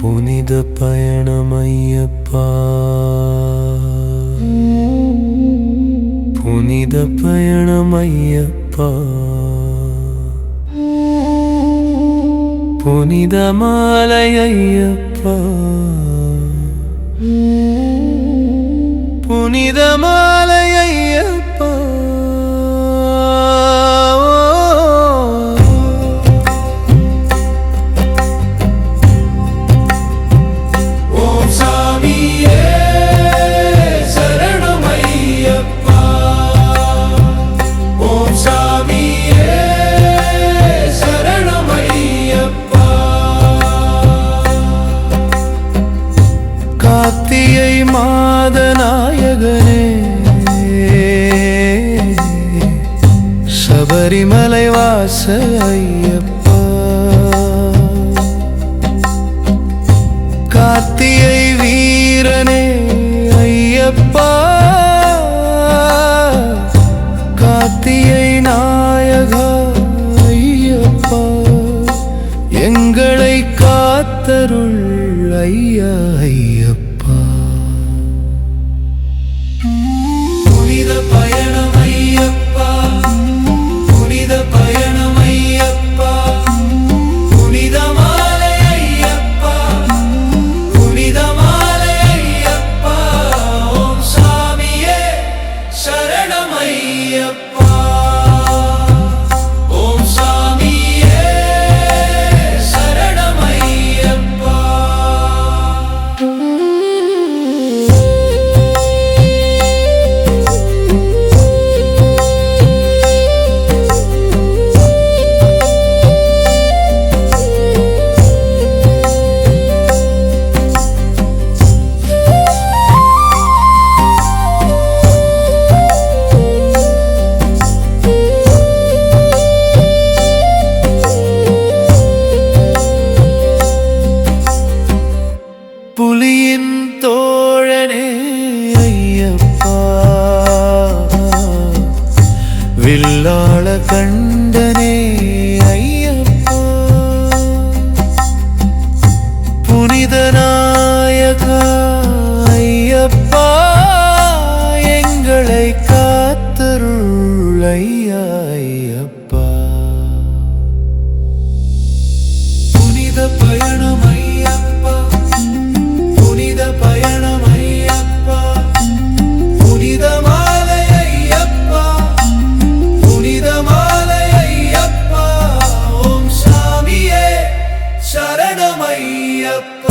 புனித பயணம் ஐயப்பா புனித பயணம் ஐயப்பா புனித மாலை புனிதமா கரிமலை வாச ஐயப்பா. காத்தியை வீரனே ஐயப்பா. காத்தியை நாயகா ஐயப்பா. எங்களை காத்தருள் ஐயா ஐயப்பா. கல்லாள கண்டனே. சரணமையப்ப